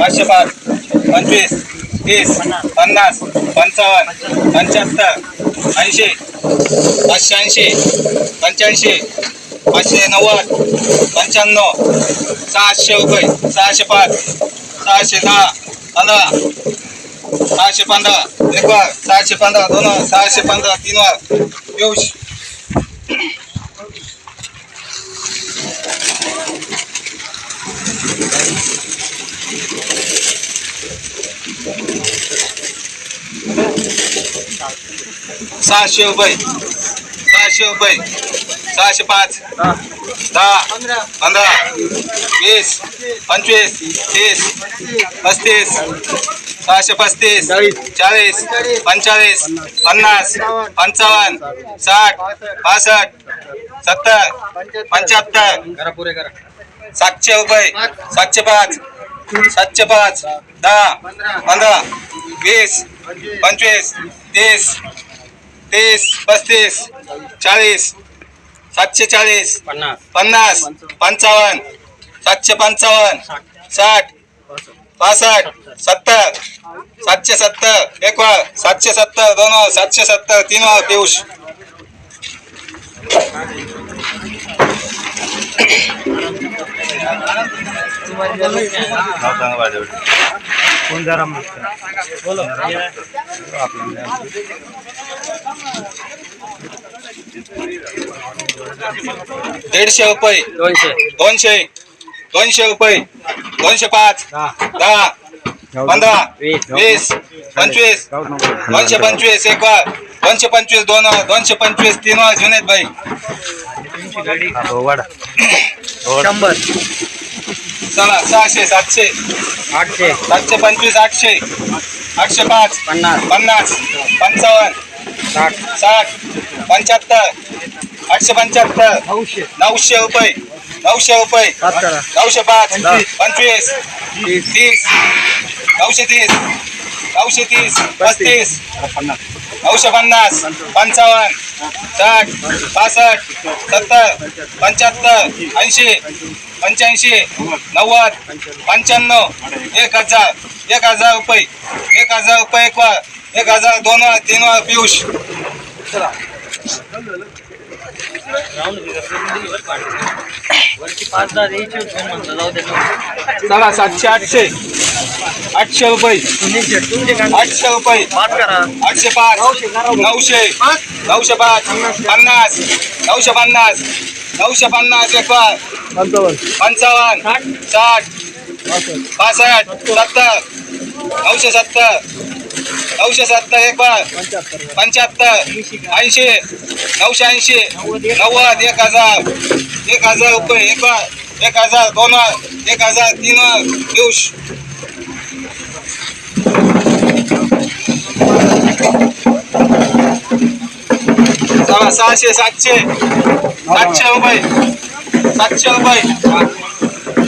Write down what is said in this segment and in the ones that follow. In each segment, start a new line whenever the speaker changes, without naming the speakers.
पाचशे पाच पंचवीस तीस पन्नास पंचावन्न पंच्याहत्तर ऐंशी पाचशे ऐंशी पंच्याऐंशी पाचशे नव्वद पंच्याण्णव सहाशे रुपये सहाशे पाच सहाशे दहा पंधरा सहाशे पंधरा एक वार सहाशे पंधरा दोन वार सहाशे पंधरा तीन वार पियुष सहाशे रुपये. सहाशे रुपये. सहाशे पाच. दहा. पंधरा. वीस. पंचवीस. तीस. पस्तीस. सहाशे पस्तीस. चाळीस. पंचेचाळीस पन्नास. पंचावन्न. साठ. पासष्ट सत्तर. पंच्याहत्तर. सातशे रुपये. सातशे पाच. सातशे पाच. दहा. पंधरा. वीस. पंचवीस. तीस. तीस पस्तीस चाळीस सातशे चाळीस
पन्नास.
पन्नास पंचावन्न सातशे पंचावन्न साठ पासष्ट सत्तर सातशे सत्तर एक वार सातशे सत्तर दोन वार सातशे सत्तर तीन वार पियुष
कोण जरा बोलो.
दीडशे रुपये.
दोनशे.
दोनशे. दोनशे रुपये. दोनशे पाच. दहा. पंधरा. वीस. पंचवीस. दोनशे पंचवीस एक वार. दोनशे पंचवीस दोन वार. दोनशे पंचवीस तीन वार. जुनेद भाई.
शंभर.
चला सहाशे सातशे.
आठशे.
सातशे पंचवीस आठशे. आठशे पाच.
पन्नास.
पन्नास. पंचावन्न.
साठ
साठ पंच्याहत्तर आठशे पंच्याहत्तर
नऊशे.
नऊशे रुपये नऊशे रुपये नऊशे पाच
पंचवीस. तीस.
तीस नऊशे तीस नऊशे तीस पस्तीस. नऊशे पन्नास पंचावन्न साठ पासष्ट सत्तर पंच्याहत्तर ऐंशी पंच्याऐंशी नव्वद पंच्याण्णव एक हजार एक हजार रुपये एक हजार रुपये एक एक हजार दोन वार तीन वार पियुष. चला सातशे आठशे. आठशे रुपये. आठशे रुपये. आठशे पाच. नऊशे. नऊशे पाच. पन्नास. नऊशे पन्नास. नऊशे पन्नास एक पंचावन्न. साठ. पासष्ट सत्तर. नऊशे सत्तर. नऊशे सत्तर एक वार पंच्याहत्तर ऐंशी. नऊशे ऐंशी. नव्वद. एक हजार. एक हजार रुपये. एक एक हजार. दोन एक हजार. तीन चला सहाशे सातशे. सातशे रुपये. सातशे रुपये.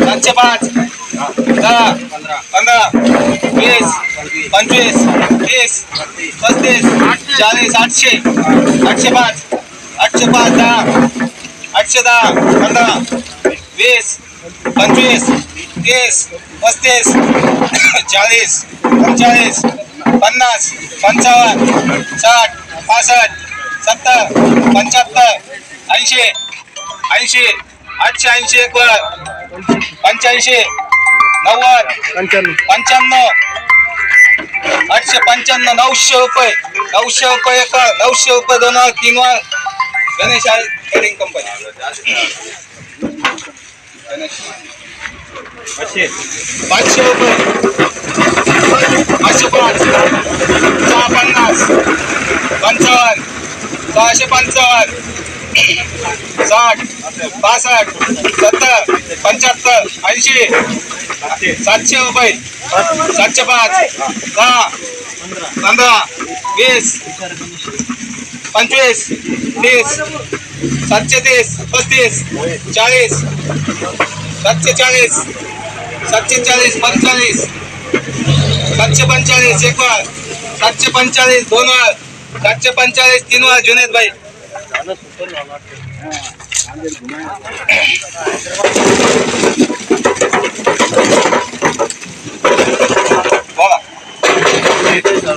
सातशे पाच. दहा. पंधरा. वीस. पंचवीस तीस पस्तीस चाळीस आठशे आठशे पाच आठशे पाच दहा आठशे दहा पंधरा वीस पंचवीस तीस पस्तीस चाळीस पंचेचाळीस पन्नास पंचावन्न साठ पासष्ट सत्तर पंच्याहत्तर ऐंशी ऐंशी आठशे ऐंशी एक वर पंच्याऐंशी नव्वद पंच्याण्णव. आठशे पंच्याण्णव नऊशे रुपये. नऊशे रुपये एक नऊशे रुपये दोन वर तीन वर गणेश आहे ट्रेडिंग कंपनी गणेश पाचशे रुपये. पाचशे पाच सहा पन्नास. पंचावन्न. सहाशे पंचावन्न. साठ पासष्ट सत्तर पंच्याहत्तर ऐंशी सातशे रुपये सातशे पाच दहा पंधरा वीस पंचवीस तीस सातशे तीस पस्तीस चाळीस सातशे चाळीस सातशे चाळीस पंचेचाळीस सातशे पंचेचाळीस एक वार सातशे पंचेचाळीस दोन वार सातशे पंचेचाळीस तीन वार जुनेद भाई. झालं सुपर झालं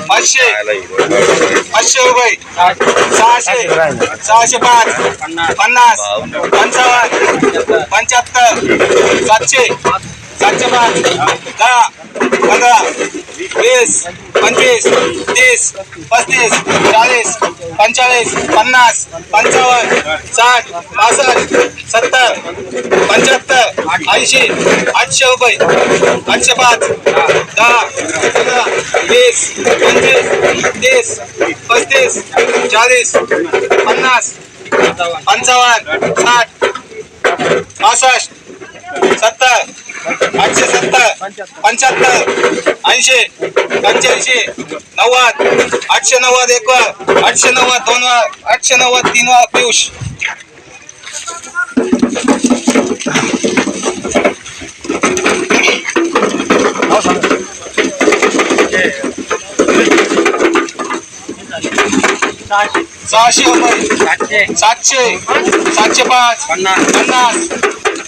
पाचशे. पाचशे हो रुपये सहाशे. सहाशे पाच. पन्नास. पंचावन्न. पंच्याहत्तर. सातशे. सातशे पाच दहा पंधरा वीस पंचवीस तीस पस्तीस चाळीस पंचेचाळीस पन्नास पंचावन्न साठ पासष्ट सत्तर पंच्याहत्तर ऐंशी आठशे रुपये. आठशे पाच दहा पंधरा वीस पंचवीस तीस पस्तीस चाळीस पन्नास पंचावन्न साठ पासष्ट सत्तर आठशे सत्तर पंच्याहत्तर ऐंशी पंच्याऐंशी नव्वद आठशे नव्वद एक वर आठशे नव्वद दोन वर आठशे नव्वद तीन वर पियुष. सहाशे
सातशे.
सातशे. सातशे पाच.
पन्नास.
पन्नास.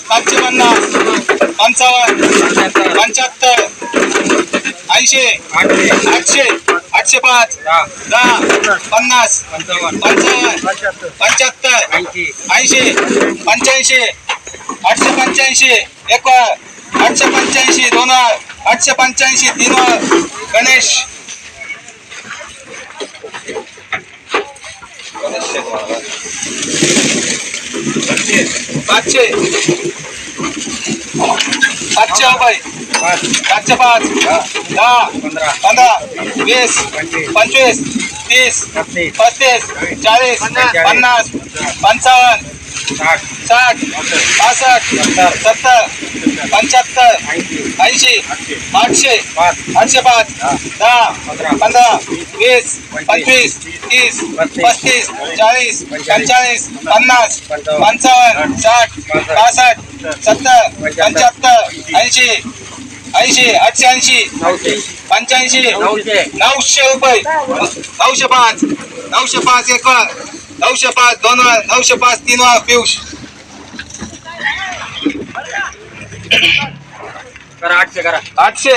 सातशे पन्नास. पंचावन्न पंच्याहत्तर ऐंशी
आठशे
आठशे पाच
दहा.
पन्नास
पंचावन्न.
पंच्याहत्तर.
ऐंशी.
ऐंशी पंच्याऐंशी आठशे पंच्याऐंशी एक आठशे पंच्याऐंशी दोन आठशे पंच्याऐंशी तीन गणेश. पाचशे. सातशे रुपये सातशे पाच. दहा.
पंधरा.
पंधरा. वीस.
पंचवीस.
तीस.
पस्तीस.
चाळीस. पन्नास. पंचावन्न.
साठ
साठ पासष्ट सत्तर पंच्याहत्तर
ऐंशी
आठशे आठशे पाच दहा
पंधरा
वीस पंचवीस तीस पस्तीस चाळीस पंचेचाळीस पन्नास पंचावन्न साठ पासष्ट सत्तर पंच्याहत्तर ऐंशी ऐंशी आठशे ऐंशी पंच्याऐंशी
नऊशे.
रुपये नऊशे पाच नऊशे पाच एक नऊशे पाच दोन नऊशे पाच तीन वर पियुष
करा आठशे करा.
आठशे.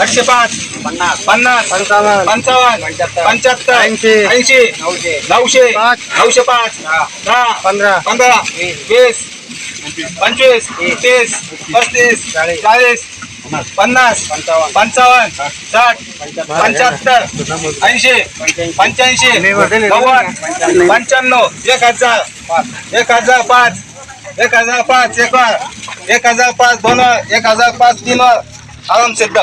आठशे पाच.
पन्नास.
पन्नास.
पंचावन्न.
पंचावन्न.
पंच्याहत्तर.
पंच्याहत्तर.
ऐंशी.
ऐंशी.
नऊशे.
नऊशे.
पाच.
नऊशे पाच.
दहा. पंधरा.
पंधरा.
वीस.
वीस. पंचवीस.
तीस.
पस्तीस.
चाळीस.
चाळीस. पन्नास.
पंचावन्न.
साठ. पंच्याहत्तर. ऐंशी. पंच्याऐंशी. नव्वद. पंच्याण्णव. एक हजार. एक हजार पाच. एक हजार पाच. एक एक हजार पाच दोन एक हजार पाच तीन आराम सिद्ध